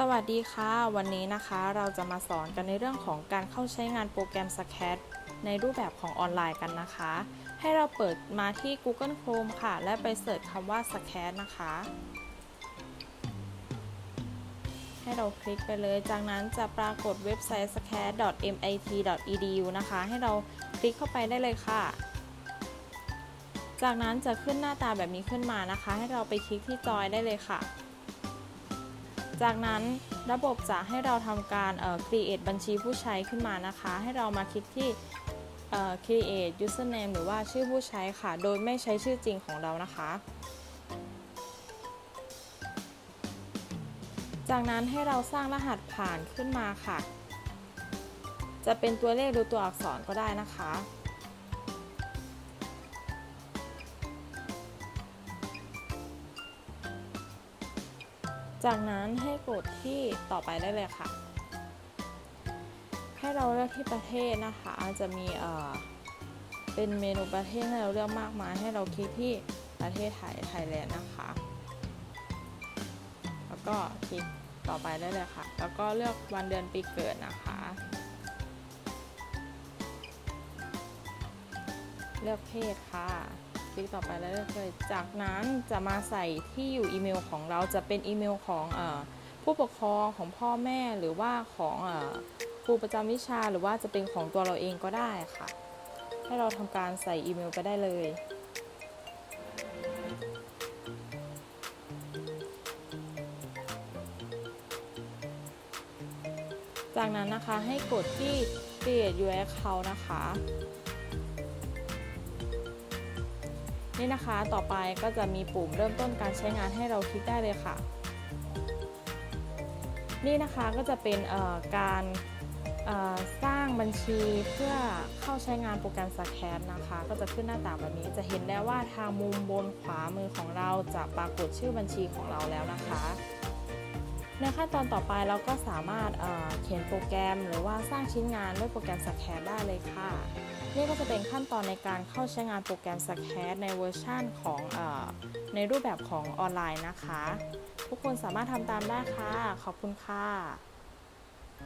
สวัสดีค่ะ วันนี้นะคะเราจะมาสอนกันในเรื่องของการเข้าใช้งานโปรแกรม s c a d ในรูปแบบของออนไลน์กันนะคะ ให้เราเปิดมาที่ Google Chrome ค่ะ และไปเสิร์ชคำว่า s c a d นะคะ ให้เราคลิกไปเลย จากนั้นจะปรากฏเว็บไซต์ s c a d mit.edu นะคะ ให้เราคลิกเข้าไปได้เลยค่ะ จากนั้นจะขึ้นหน้าตาแบบนี้ขึ้นมานะคะ ให้เราไปคลิกที่จอยได้เลยค่ะ จากนั้นระบบจะให้เราทำการ create บัญชีผู้ใช้ขึ้นมานะคะ ให้เรามาคลิกที่ create username หรือว่าชื่อผู้ใช้ค่ะ โดยไม่ใช้ชื่อจริงของเรานะคะ จากนั้นให้เราสร้างรหัสผ่านขึ้นมาค่ะ จะเป็นตัวเลขหรือตัวอักษรก็ได้นะคะ จากนั้นให้กดที่ต่อไปได้เลยค่ะ ให้เราเลือกที่ประเทศนะคะจะมีเอ่อเป็นเมนูประเทศให้เราเลือกมากมาย ให้เราคลิกที่ประเทศไทยไทยแลนด์นะคะ แล้วก็คลิกต่อไปได้เลยค่ะ แล้วก็เลือกวันเดือนปีเกิดนะคะ เลือกเพศค่ะ ลิกต่อไปแล้วเลือกเลย จากนั้นจะมาใส่ที่อยู่อีเมลของเราจะเป็นอีเมลของอผู้ปกครองของพ่อแม่หรือว่าของออครูประจำวิชาหรือว่าจะเป็นของตัวเราเองก็ได้ค่ะ ให้เราทำการใส่อีเมลไปได้เลยจากนั้นนะคะให้กดที่ create your account นะคะ นี่นะคะ ต่อไปก็จะมีปุ่มเริ่มต้นการใช้งานให้เราคลิกได้เลยค่ะ นี่นะคะก็จะเป็นการสร้างบัญชีเพื่อเข้าใช้งานโปรแกรมสแกนนะคะ ก็จะขึ้นหน้าต่างแบบนี้ จะเห็นได้ว่าทางมุมบนขวามือของเราจะปรากฏชื่อบัญชีของเราแล้วนะคะ ในขั้นตอนต่อไปเราก็สามารถเเขียนโปรแกรม หรือว่าสร้างชิ้นงานด้วยโปรแกรม s c a d ได้เลยค่ะ นี่ก็จะเป็นขั้นตอนในการเข้าใช้งานโปรแกรม s c a d ในเวอร์ชั่นของอในรูปแบบของออนไลน์นะคะ ทุกคนสามารถทำตามได้ค่ะ ขอบคุณค่ะ